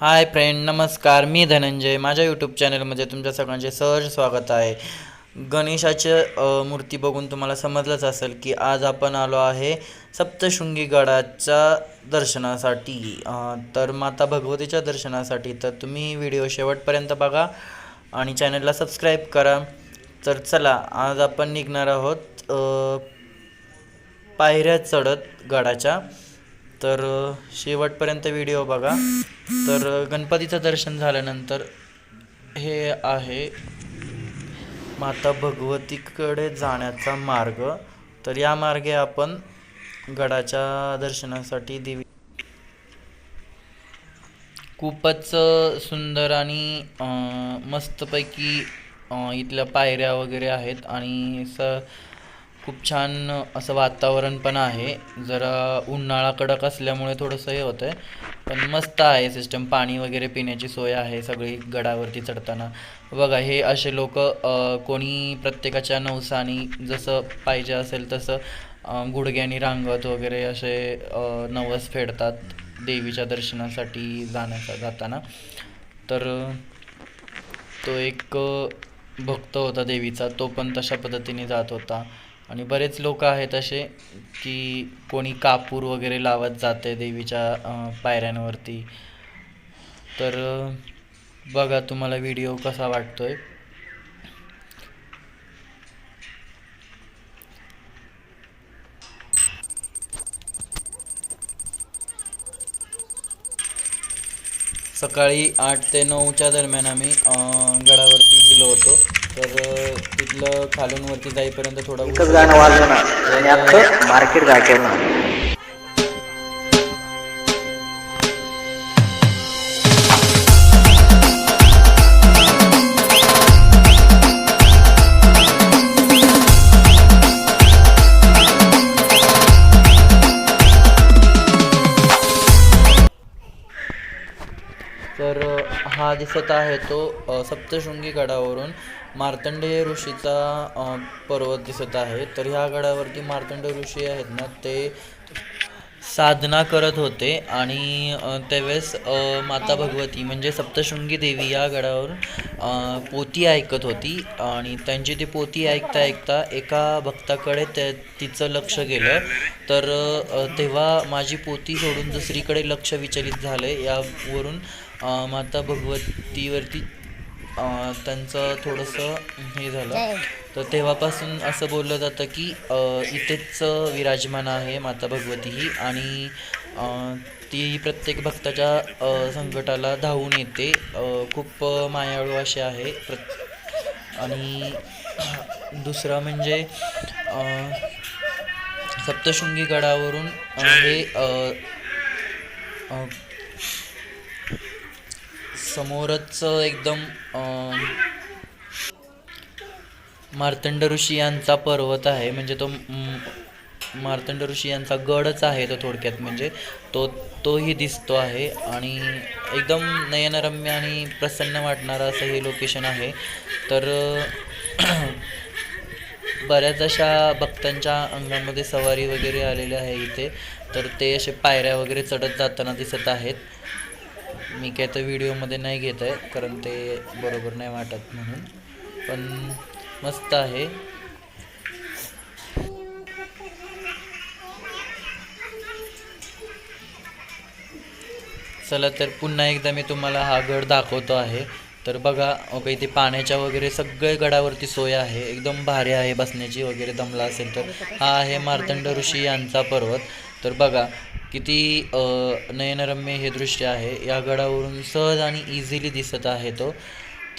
Hi friend नमस्कार मी धनंजय. माझ्या YouTube चॅनलमध्ये तुमच्या सगळ्यांचे सहज स्वागत आहे. गणेशाची मूर्ती बघून तुम्हाला समजलंच असेल की आज आपण आलो आहे सप्तशृंगी गडाच्या दर्शनासाठी. तर माता भगवतीच्या दर्शनासाठी. तर तुम्ही व्हिडिओ शेवटपर्यंत बघा आणि चॅनलला सबस्क्राईब करा. तर चला आज आपण निघणार आहोत पायऱ्या चढत गडाच्या तर शेवटपर्यंत व्हिडिओ बघा. तर गणपतीचं दर्शन झाल्यानंतर हे आहे माता भगवतीकडे जाण्याचा मार्ग. तर या मार्गे आपण गडाच्या दर्शनासाठी देवी खूपच सुंदर आणि मस्तपैकी इथल्या पायऱ्या वगैरे आहेत आणि स खूप छान असं वातावरण पण आहे. जरा उन्हाळा कडक असल्यामुळे थोडंसं हे होतं आहे पण मस्त आहे सिस्टम पाणी वगैरे पिण्याची सोय आहे सगळी गडावरती चढताना. बघा हे असे लोक कोणी प्रत्येकाच्या नवसानी जसं पाहिजे असेल तसं गुडघ्यानी रांगत वगैरे असे नवस फेडतात देवीच्या दर्शनासाठी जाण्याचा जाताना. तर तो एक भक्त होता देवीचा. तो पण तशा पद्धतीने जात होता. आणि बरेच लोक आहेत असे की कोणी कापूर वगैरे लावत जाते देवीच्या पायऱ्यांवरती. तर बघा तुम्हाला व्हिडिओ कसा वाटतोय. सकाळी आठ ते नऊच्या दरम्यान आम्ही गडावरती गेलो होतो. तर तिथलं खालून वरती जाईपर्यंत थोडा एकच गाणं झाला. वाजवणार आणि अख्खं मार्केट गाठवणार तर अ, हा दिसत आहे तो सप्तशृंगी गडावरून मार्तंडेय ऋषीचा पर्वत दिसत आहे. तर ह्या गडावरती मार्तंडेय ऋषी आहेत ना ते साधना करत होते आणि त्यावेळेस माता भगवती म्हणजे सप्तशृंगी देवी या गडावर पोती ऐकत होती आणि त्यांची ती पोती ऐकता ऐकता एका भक्ताकडे त्या तिचं लक्ष गेलं. तर तेव्हा माझी पोती सोडून दुसरीकडे लक्ष विचलित झालं यावरून माता भगवतीवरती त्यांचं थोडंसं हे झालं. तर तेव्हापासून असं बोललं जातं की अ, इथेच विराजमान आहे माता भगवती ही आणि अ, ती प्रत्येक भक्ताच्या संकटाला धावून येते. खूप मायाळू अशी आहे. प्रत आणि दुसरा म्हणजे अ, सप्तशृंगी गडावरून हे समोरच एकदम मार्तंड ऋषी यांचा पर्वत आहे. म्हणजे तो मार्तंड ऋषी यांचा गडच आहे तो थोडक्यात. म्हणजे तो तोही दिसतो आहे. आणि एकदम नयनरम्य आणि प्रसन्न वाटणारं असं हे लोकेशन आहे. तर बऱ्याच अशा भक्तांच्या अंगामध्ये सवारी वगैरे आलेल्या आहे इथे. तर ते असे पायऱ्या वगैरे चढत जाताना दिसत आहेत. मी काय तर व्हिडिओमध्ये नाही घेत आहे कारण ते बरोबर नाही वाटत म्हणून. पण मस्त आहे. चला तर पुन्हा एकदा मी तुम्हाला हा गड दाखवतो आहे. तर बघा ओके इथे पाण्याच्या वगैरे सगळे गडावरती सोय आहे. एकदम भारी आहे बसण्याची वगैरे दमला असेल तर. हा आहे मार्तंड ऋषी यांचा पर्वत. तर बघा किती नयनरम्य हे दृश्य आहे या गडावरून सहज आणि इझिली दिसत आहे तो.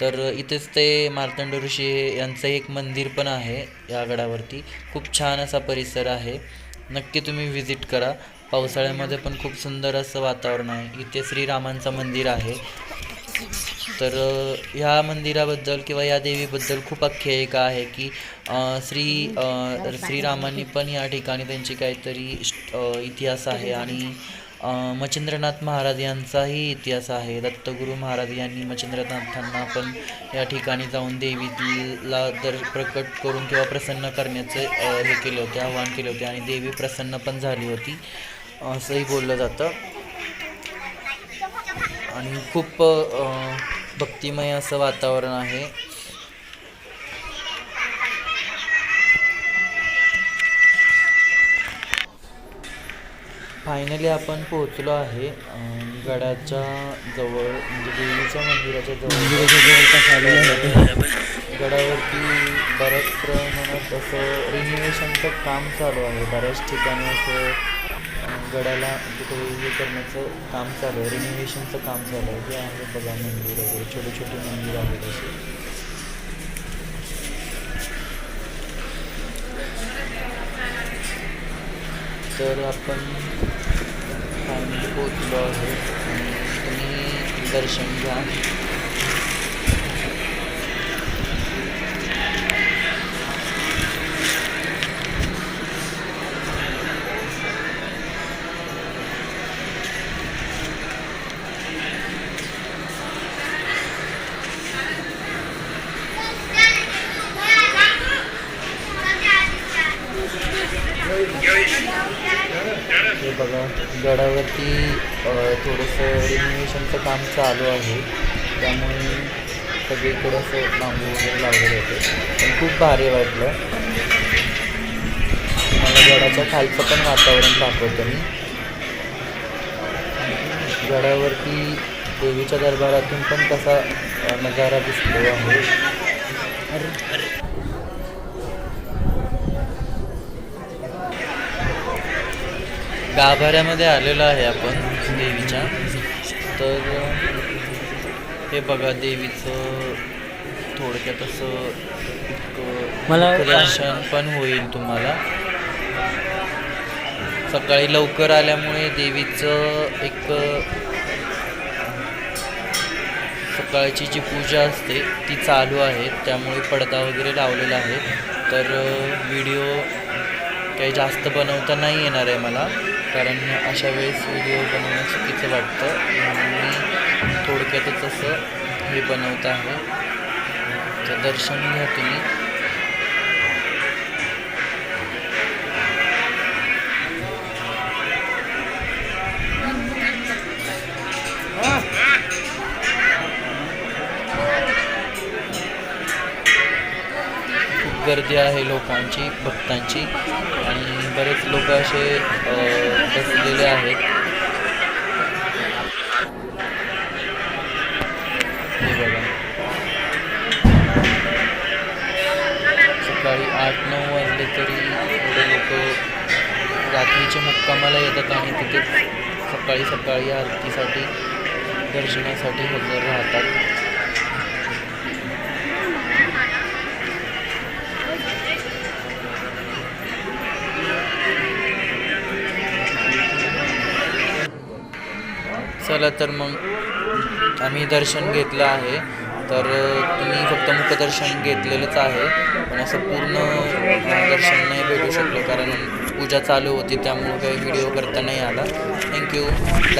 तर इथेच ते मार्तंड ऋषी यांचं एक मंदिर पण आहे या गडावरती. खूप छान असा परिसर आहे. नक्की तुम्ही व्हिजिट करा. पावसाळ्यामध्ये पण खूप सुंदर असं वातावरण आहे. इथे श्रीरामांचं मंदिर आहे. तर ह्या मंदिराबद्दल किंवा या देवीबद्दल खूप आख्यायिका आहे की श्री श्रीरामांनी पण या ठिकाणी त्यांची काहीतरी इतिहास आहे आणि मच्छिंद्रनाथ महाराज यांचाही इतिहास आहे. दत्तगुरू महाराज यांनी मच्छिंद्रनाथांना पण या ठिकाणी जाऊन देवीला दर प्रकट करून किंवा प्रसन्न करण्याचं हे केले होते आवाहन केले होते आणि देवी प्रसन्न पण झाली होती. असंही बोललं जातं. आणि खूप भक्तिमय असं वातावरण आहे. फायनली आपण पोहोचलो आहे गडाच्या जवळ म्हणजे देवीच्या मंदिराच्या जवळ. गडावरती बऱ्याच प्रमाणात असं रिनोव्हेशनचं काम चालू आहे. बऱ्याच ठिकाणी असं गडाला हे करण्याचं काम चालू आहे. रिनोव्हेशनचं काम चालू आहे. जे आहे बघा मंदिर वगैरे. छोटे छोटे मंदिर आहेत असे. तर आपण फायनली पोचलो आहोत आणि तुम्ही दर्शन घ्या. गडावरती थोडंसं रिनोव्हेशनचं काम चालू आहे. त्यामुळे सगळीकडं असं बांबू वगैरे लावलेले होते. पण खूप भारी वाटलं. मला गडाच्या खालचं पण वातावरण दाखवतो मी. गडावरती देवीच्या दरबारातून पण कसा नजारा दिसतो आहे. गाभाऱ्यामध्ये आलेलो आहे आपण देवीच्या. तर हे बघा देवीचं थोडक्यात असं मला- दर्शन पण होईल तुम्हाला. सकाळी लवकर आल्यामुळे देवीचं एक सकाळची जी पूजा असते ती चालू आहे. त्यामुळे पडदा वगैरे लावलेला आहे. तर व्हिडिओ काही जास्त बनवता नाही येणार आहे मला. कारण अशा वेळेस व्हिडिओ बनवणं चुकीचं वाटतं. मी थोडक्यातच असं हे बनवत आहे. तर दर्शन घ्या तुम्ही. गर्दी आहे लोकांची भक्तांची. आणि बरेच लोक असे बसलेले आहेत. हे बघा. सकाळी आठ नऊ वाजले तरी एवढे लोक रात्रीच्या मुक्कामाला येतात आणि तिथे सकाळी सकाळी आरतीसाठी दर्शनासाठी हजर राहतात. चला तर मग आम्ही दर्शन घेतलं आहे. तर तुम्ही फक्त मुखदर्शन घेतलेलंच आहे. पण असं पूर्ण दर्शन नाही भेटू शकलं. कारण पूजा चालू होती त्यामुळे काही व्हिडिओ करता नाही आला. Thank you like